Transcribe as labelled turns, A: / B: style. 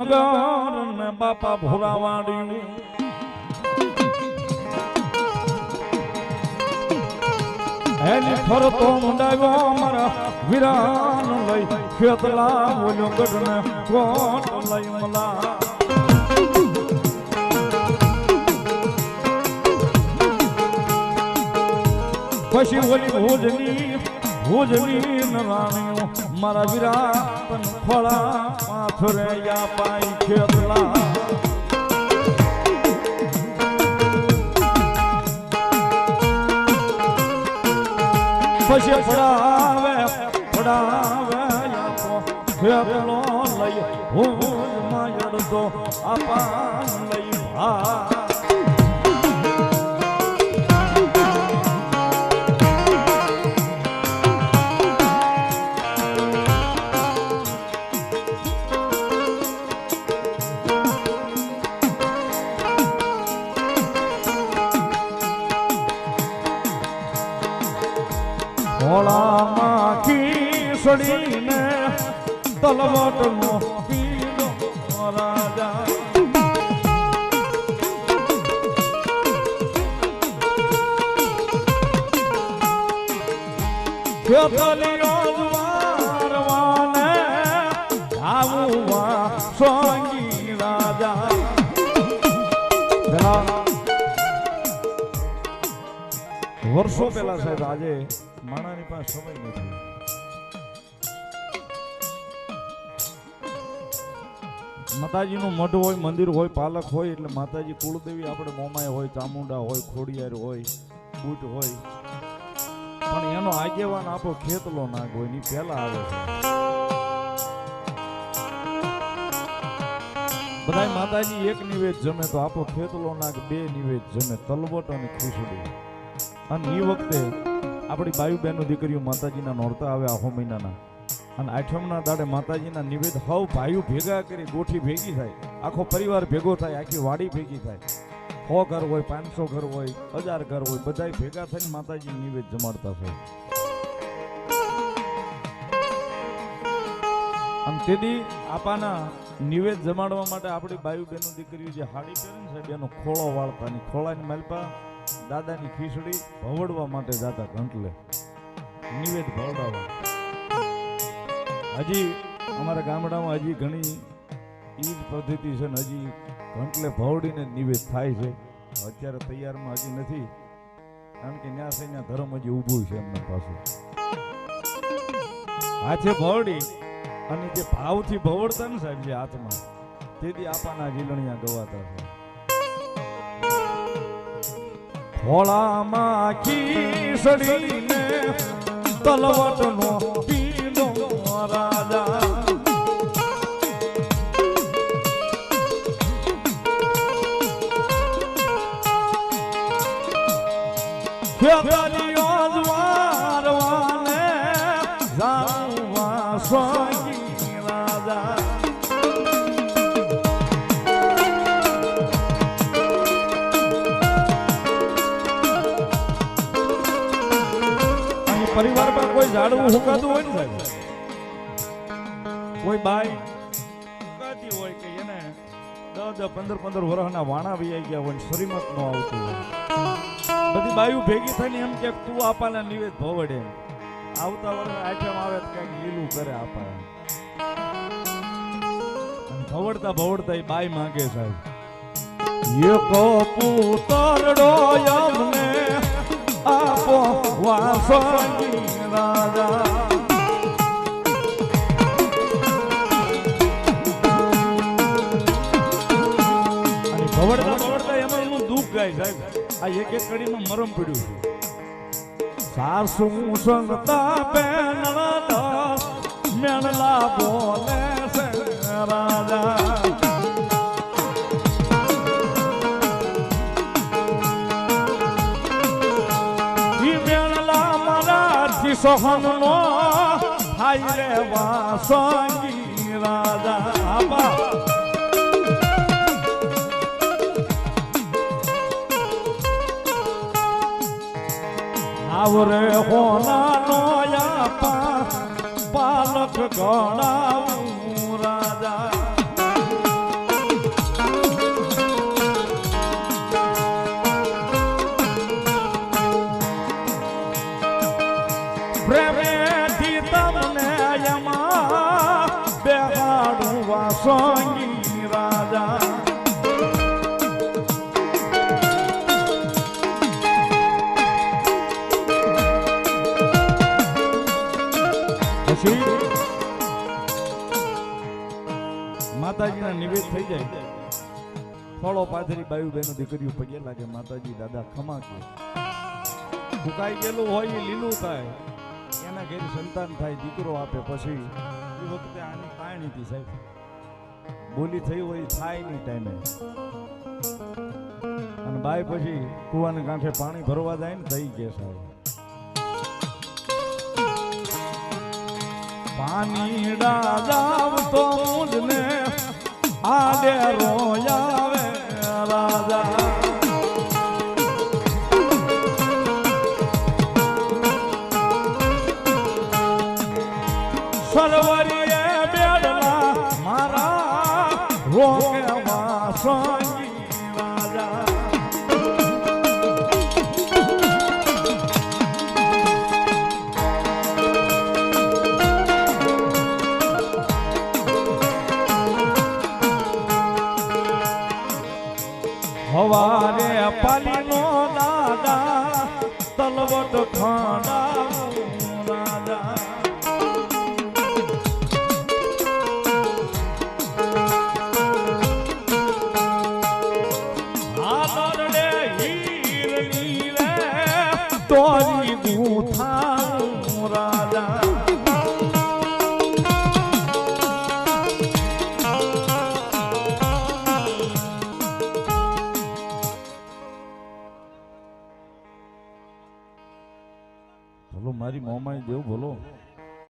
A: નગર ને બાપા ભોરાવાડ્યું એની ફરતો મુંડાવ્યો અમારા વિરાન લઈ. ખેતલા બોલ્યો, ગઢને કોટ લઈ મલા. પછી ઓલી ભોજની ભોજની નરાણીઓ મારા વિરાટ ફળા પાથરે યા પાઈ ખેતલા. પછી ફળાવે ફળાવે ખેતલો લઈ હું માયડ તો આપા લઈ ભા ભોળામાં ખીસડીને તલવટનો પીડો રાજા સોંગી રાજા. પેલા વર્ષો પહેલા સાહેબ આજે માણાની પાસે સમય નથી. માતાજીનું મઢ હોય, મંદિર હોય, પાલક હોય, એટલે માતાજી કુળદેવી આપણે મોમાય હોય, ચામુંડા હોય, ખોડિયાર હોય, બુટ હોય. પણ એનો આગેવાન આપણો ખેતલો નાગ હોયની પહેલા આવે છે. બધા માતાજી એક નિવેદ જમે તો આપણો ખેતલો નાગ બે નિવેદ જમે, તલવટ અને ખીચડી. અને એ વખતે આપણી બાયુ બહેનો દીકરીઓ માતાજીના નોરતા આવે આહો મહિનાના. અને આઠમના દાડે માતાજીના નિવેદ હવ ભાઈઓ ભેગા કરી ગોઠી ભેગી થાય. આખો પરિવાર ભેગો થાય, આખી વાડી ભેગી થાય. સો ઘર હોય, પાંચસો ઘર હોય, હજાર ઘર હોય, બધાય ભેગા થઈને માતાજી નિવેદ જમાડતા થાય અને તેથી આપાના નિવેદ જમાડવા માટે આપણી બાયુ બહેનો દીકરીઓ જે હાડી પહેરે ને સાહેબ, એનો ખોળો વાળતા ખોળાની માલપા દાદાની ખીચડી ભવડવા માટે જાતા ઘંટલે. નિવેદ ભવડાવવા હજી અમારા ગામડામાં હજી ઘણી એ જ પદ્ધતિ છે ને હજી ઘંટલે ભવડીને નિવેદ થાય છે. અત્યારે તૈયારમાં હજી નથી. કારણ કે ન્યા છે ત્યાં ધર્મ હજી ઊભું છે એમના પાસે. હાથે ભવડી અને જે ભાવથી ભવડતા ને સાહેબ જે હાથમાં, તેથી આપાના જીલણિયા ગવાતા છે. ખોળામાં ખીસડીને તલવટનો પીનો રાજા ખેતરીઓ દ્વારવાને જાણવા પરિવારમાં કોઈ ઝાડવું હુકાતું હોય ને સાહેબ? કોઈ બાઈ? હુકાતી હોય કે એને દસ દસ પંદર પંદર વર્ષના વાણા વૈયા ગયા હોય શ્રીમત નો આવતું હોય. બધી બાયું ભેગી થઈને એમ કે તું આપાને નિવેદ ભવડે. આવતા વર્ષે આઈટમ આવે તો કંઈક લીલું કરે આપા એમ. ભવડતા ભવડતા એ બાઈ માંગે સાહેબ. एको પુતરડો અમને આપો વાસંગી રાજા ભવડતા ભવડતા એમાં એનું દુઃખ ગાય સાહેબ. આ એક એક કડીમાં મરમ પડ્યું છે. સાસુ સંગતા પેનળા મેણલા બોલે રાજા. મારાથી સોહનનો હાય રે વાસંગી રાજા બા આવરે હોનાનો યાપા પાલક ગણાવું પછી માતાજીના નિવેદ થઈ જાય. ફળો પાથરી બાયુ બેનો દીકરીઓ પગે લાગે, માતાજી, દાદા ખમા કે ફૂંકાઈ ગયેલું હોય એ લીલું થાય. એના ઘેર સંતાન થાય, દીકરો આપે પછી. એ વખતે આની કાયણી હતી સાહેબ. બોલી થઈ હોય થાય નહીં ટાઈમે. અને બાય પછી કુવાને કાંઠે પાણી ભરવા જાય ને થઈ ગયા સાહેબ પાણી ડાજાવ તો મુજને આડે રોયાવે રાજા. સરવરીએ હવારે પાલીનો દાદા તલવટ ખાંડા મારી મોમાઈ દેવ બોલો.